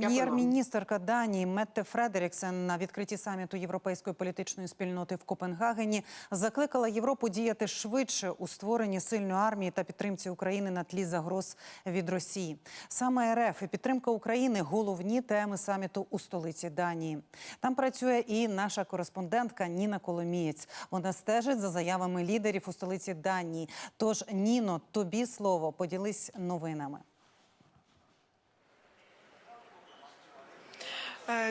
Прем'єр-міністерка Данії Метте Фредеріксен на відкритті саміту Європейської політичної спільноти в Копенгагені закликала Європу діяти швидше у створенні сильної армії та підтримці України на тлі загроз від Росії. Саме РФ і підтримка України головні теми саміту у столиці Данії. Там працює і наша кореспондентка Ніна Коломієць. Вона стежить за заявами лідерів у столиці Данії. Тож, Ніно, тобі слово поділись новинами.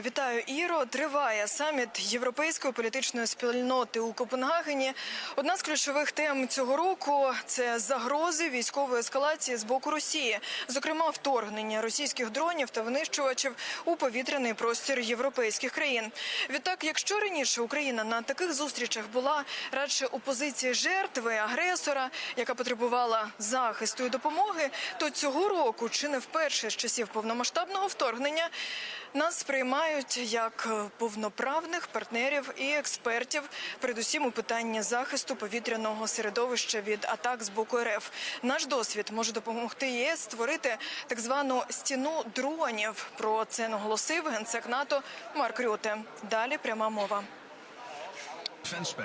Вітаю, Іро. Триває саміт європейської політичної спільноти у Копенгагені. Одна з ключових тем цього року це загрози військової ескалації з боку Росії, зокрема вторгнення російських дронів та винищувачів у повітряний простір європейських країн. Відтак, якщо раніше Україна на таких зустрічах була радше у позиції жертви агресора, яка потребувала захисту і допомоги, то цього року, чи не вперше з часів повномасштабного вторгнення, нас сприймають як е, повноправних партнерів і експертів, передусім у питанні захисту повітряного середовища від атак з боку РФ. Наш досвід може допомогти ЄС створити так звану стіну дронів. Про це наголосив генсек НАТО Марк Рюте. Далі пряма мова.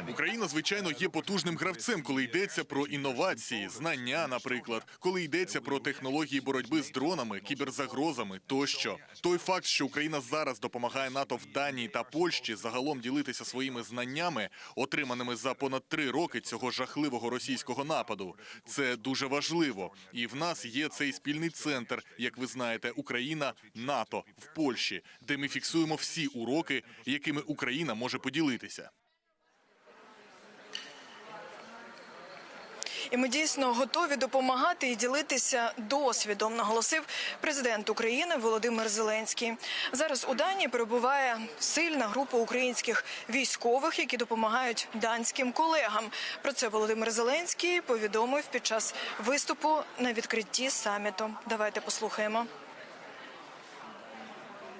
Україна, звичайно, є потужним гравцем, коли йдеться про інновації, знання, наприклад, коли йдеться про технології боротьби з дронами, кіберзагрозами тощо. Той факт, що Україна зараз допомагає НАТО в Данії та Польщі загалом ділитися своїми знаннями, отриманими за понад три роки цього жахливого російського нападу, це дуже важливо. І в нас є цей спільний центр, як ви знаєте, Україна, НАТО в Польщі, де ми фіксуємо всі уроки, якими Україна може поділитися. І ми дійсно готові допомагати і ділитися досвідом, наголосив президент України Володимир Зеленський. Зараз у Данії перебуває сильна група українських військових, які допомагають данським колегам. Про це Володимир Зеленський повідомив під час виступу на відкритті саміту. Давайте послухаємо.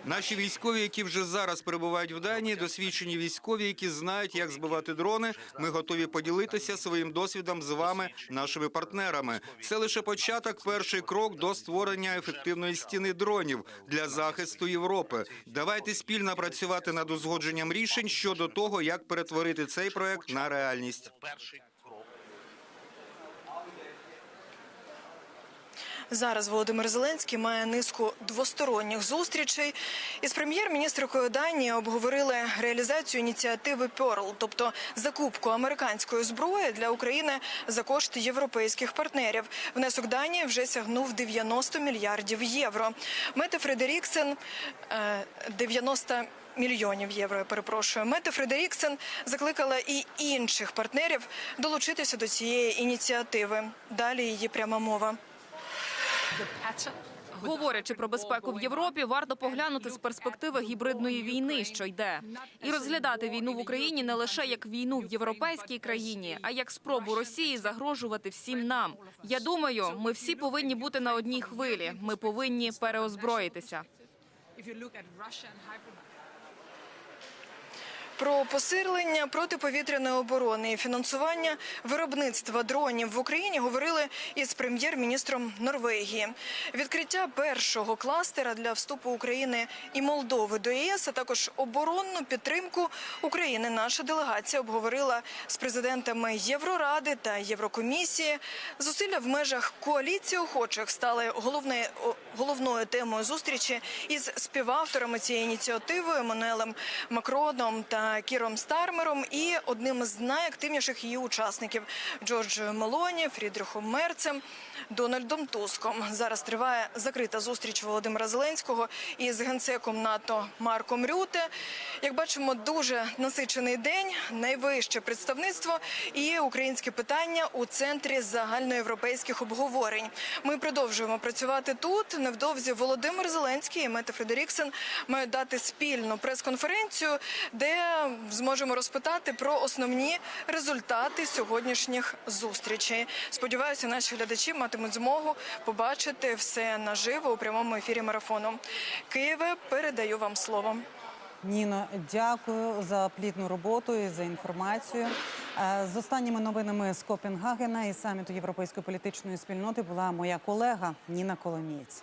Наші військові, які вже зараз перебувають в Данії, досвідчені військові, які знають, як збивати дрони. Ми готові поділитися своїм досвідом з вами, нашими партнерами. Це лише початок, перший крок до створення ефективної стіни дронів для захисту Європи. Давайте спільно працювати над узгодженням рішень щодо того, як перетворити цей проект на реальність. Зараз Володимир Зеленський має низку двосторонніх зустрічей із прем'єр-міністркою Данії обговорили реалізацію ініціативи Перл, тобто закупку американської зброї для України за кошти європейських партнерів. Внесок Данії вже сягнув 90 мільярдів євро. Мете Фредеріксен е, 90 Мільйонів євро, я перепрошую. Мете Фредеріксен закликала і інших партнерів долучитися до цієї ініціативи. Далі її пряма мова. Говорячи про безпеку в Європі, варто поглянути з перспективи гібридної війни, що йде, і розглядати війну в Україні не лише як війну в європейській країні, а як спробу Росії загрожувати всім нам. Я думаю, ми всі повинні бути на одній хвилі. Ми повинні переозброїтися. Про посилення протиповітряної оборони і фінансування виробництва дронів в Україні говорили із прем'єр-міністром Норвегії. Відкриття першого кластера для вступу України і Молдови до ЄС, а також оборонну підтримку України. Наша делегація обговорила з президентами Євроради та Єврокомісії. Зусилля в межах коаліції охочих стали головне, головною темою зустрічі із співавторами цієї ініціативи Еммануелем Макроном та Кіром Стармером і одним з найактивніших її учасників Джорджою Мелоні, Фрідрихом Мерцем, Дональдом Туском. Зараз триває закрита зустріч Володимира Зеленського із генсеком НАТО Марком Рюте. Як бачимо, дуже насичений день, найвище представництво і українське питання у центрі загальноєвропейських обговорень. Ми продовжуємо працювати тут. Невдовзі Володимир Зеленський і Мете Фредеріксен мають дати спільну прес-конференцію, де зможемо розпитати про основні результати сьогоднішніх зустрічей. Сподіваюся, наші глядачі матимуть змогу побачити все наживо у прямому ефірі марафону. Києве передаю вам слово. Ніно, дякую за плідну роботу і за інформацію. Е, З останніми новинами з Копенгагена і саміту Європейської політичної спільноти була моя колега Ніна Коломієць.